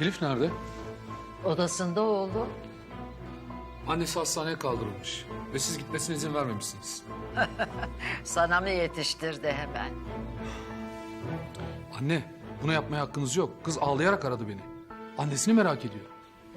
Elif nerede? Odasında oğlum. Annesi hastaneye kaldırılmış. Ve siz gitmesine izin vermemişsiniz. Sana mı yetiştirdi hemen? Anne, bunu yapmaya hakkınız yok. Kız ağlayarak aradı beni. Annesini merak ediyor.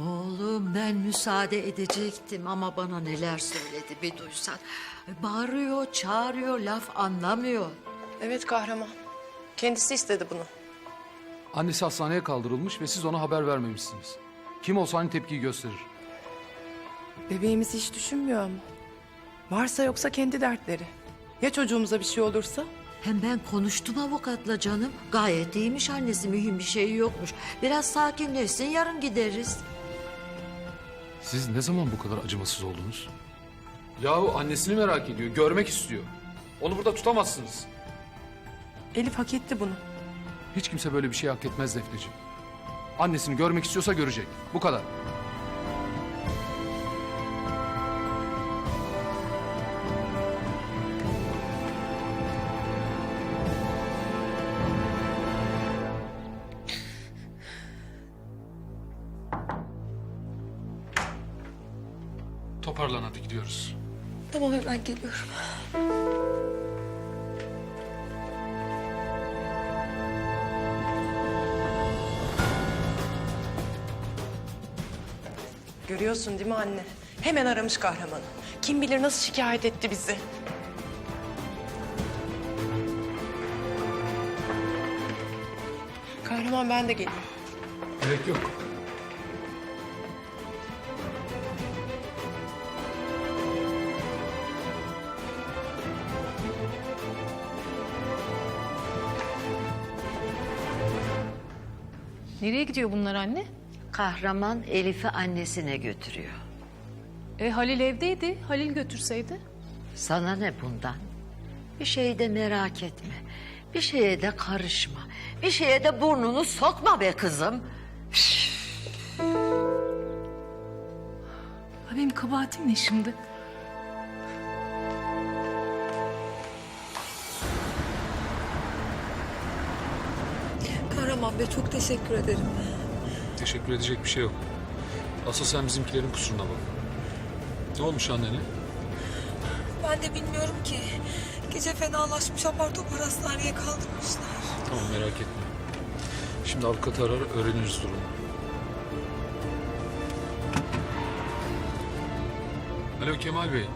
Oğlum ben müsaade edecektim ama bana neler söyledi bir duysan. Bağırıyor, çağırıyor, laf anlamıyor. Evet kahraman. Kendisi istedi bunu. Annesi hastaneye kaldırılmış ve siz ona haber vermemişsiniz. Kim olsa aynı tepkiyi gösterir. Bebeğimizi hiç düşünmüyor ama. Varsa yoksa kendi dertleri. Ya çocuğumuza bir şey olursa? Hem ben konuştum avukatla canım. Gayet iyiymiş annesi, mühim bir şey yokmuş. Biraz sakinleşsin, yarın gideriz. Siz ne zaman bu kadar acımasız oldunuz? Yahu annesini merak ediyor, görmek istiyor. Onu burada tutamazsınız. Elif hak etti bunu. Hiç kimse böyle bir şey hak etmez Defneciğim. Annesini görmek istiyorsa görecek. Bu kadar. Toparlan hadi gidiyoruz. Tamam hemen geliyorum. Görüyorsun değil mi anne? Hemen aramış kahramanı. Kim bilir nasıl şikayet etti bizi. Kahraman ben de geleyim. Gerek yok. Nereye gidiyor bunlar anne? Kahraman Elif'i annesine götürüyor. E, Halil evdeydi. Halil götürseydi. Sana ne bundan? Bir şeyi de merak etme. Bir şeye de karışma. Bir şeye de burnunu sokma be kızım. Ha, benim kabahatim ne şimdi? Kahraman Bey çok teşekkür ederim. Teşekkür edecek bir şey yok. Asıl sen bizimkilerin kusuruna bak. Ne olmuş annene? Ben de bilmiyorum ki. Gece fenalaşmış apar topar hastaneye kaldırmışlar. Tamam merak etme. Şimdi avukatı arar öğreniriz durumu. Alo Kemal Bey.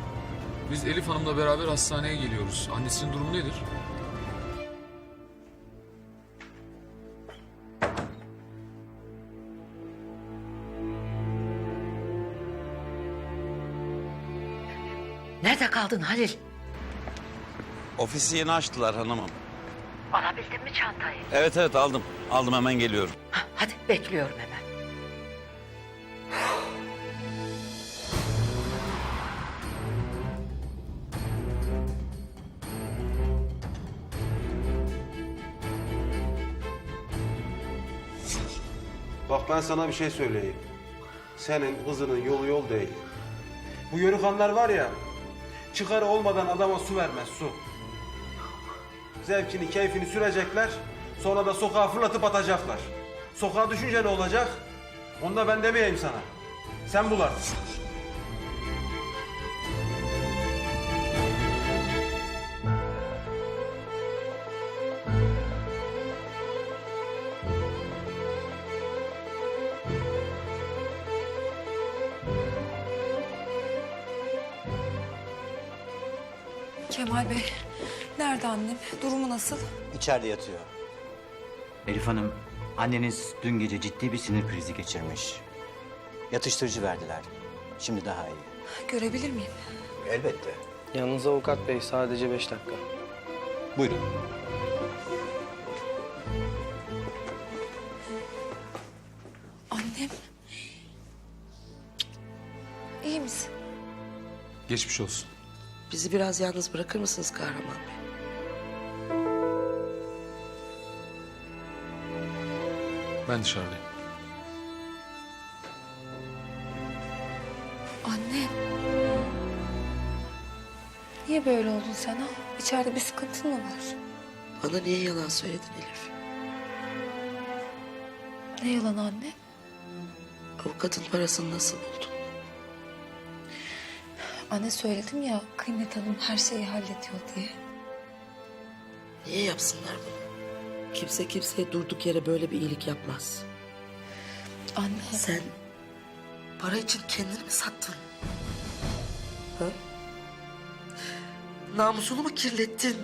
Biz Elif Hanım'la beraber hastaneye geliyoruz. Annesinin durumu nedir? Kaldın Halil? Ofisi yeni açtılar hanımım. Alabildin mi çantayı? Evet evet aldım. Aldım hemen geliyorum. Hah, Hadi bekliyorum hemen. Bak ben sana bir şey söyleyeyim. Senin kızının yolu yol değil. Bu yörükanlar var ya, çıkarı olmadan adama su vermez su. Zevkini, keyfini sürecekler, sonra da sokağa fırlatıp atacaklar. Sokağa düşünce ne olacak? Onu da ben demeyeyim sana. Sen bul Kemal Bey, nerede annem? Durumu nasıl? İçeride yatıyor. Elif Hanım, anneniz dün gece ciddi bir sinir krizi geçirmiş. Yatıştırıcı verdiler. Şimdi daha iyi. Görebilir miyim? Elbette. Yalnız avukat bey sadece beş dakika. Buyurun. Annem. İyi misin? Geçmiş olsun. Bizi biraz yalnız bırakır mısınız Kahraman Bey? Ben dışarıdayım. Annem. Niye böyle oldun sen ha? İçeride bir sıkıntın mı var? Bana niye yalan söyledin Elif? Ne yalan anne? Avukatın parasını nasıl buldun? Anne söyledim ya Kıymet Hanım her şeyi hallediyor diye. Niye yapsınlar bunu? Kimse kimseye durduk yere böyle bir iyilik yapmaz. Anne. Sen para için kendini mi sattın? Ha? Namusunu mu kirlettin?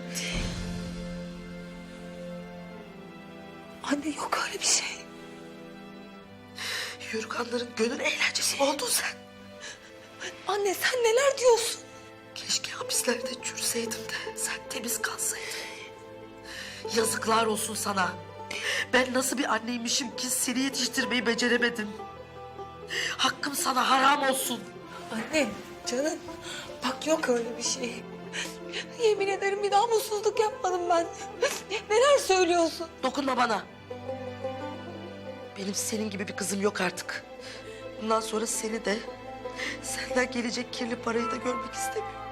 Anne yok öyle bir şey. Yürükanların gönül eğlencesi mi oldun sen? Anne sen neler diyorsun? Keşke hapislerde çürseydim de sen temiz kalsaydın. Yazıklar olsun sana. Ben nasıl bir anneymişim ki seni yetiştirmeyi beceremedim. Hakkım sana haram olsun. Anne canım bak yok öyle bir şey. Yemin ederim bir namussuzluk yapmadım ben. Neler söylüyorsun? Dokunma bana. Benim senin gibi bir kızım yok artık. Bundan sonra seni de senden gelecek kirli parayı da görmek istemiyorum.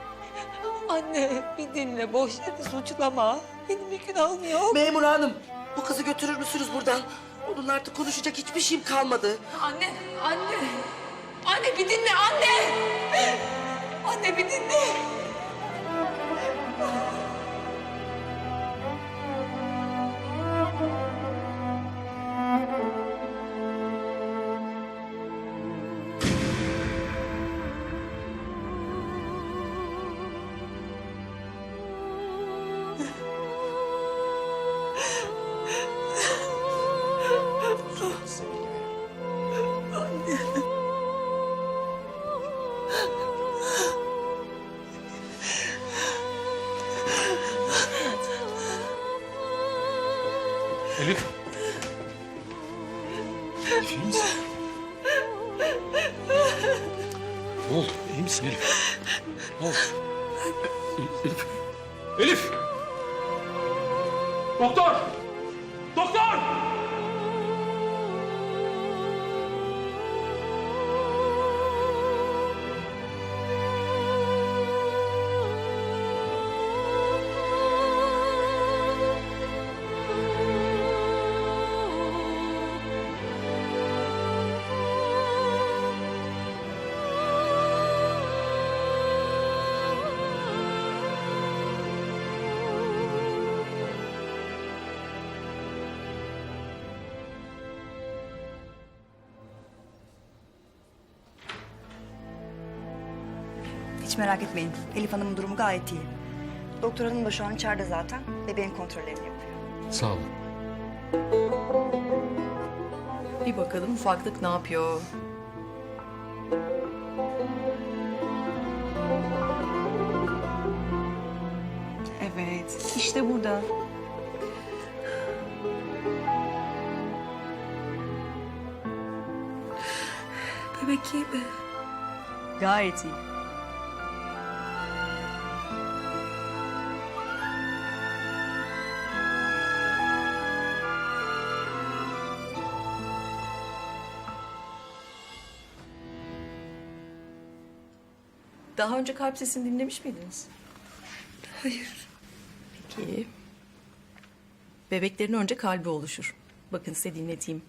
Anne bir dinle boş yere suçlama. Benim bir günahım yok. Memur hanım bu kızı götürür müsünüz buradan? Onunla artık konuşacak hiçbir şeyim kalmadı. Anne, anne. Anne bir dinle anne. Anne bir dinle. Elif. Elif! Doktor! Hiç merak etmeyin. Elif Hanım'ın durumu gayet iyi. Doktor hanım da şu an içeride zaten. Bebeğin kontrollerini yapıyor. Sağ olun. Bir bakalım ufaklık ne yapıyor? Evet. işte burada. Bebek iyi mi? Gayet iyi. Daha önce kalp sesini dinlemiş miydiniz? Hayır. Peki. Bebeklerin önce kalbi oluşur. Bakın size dinleteyim.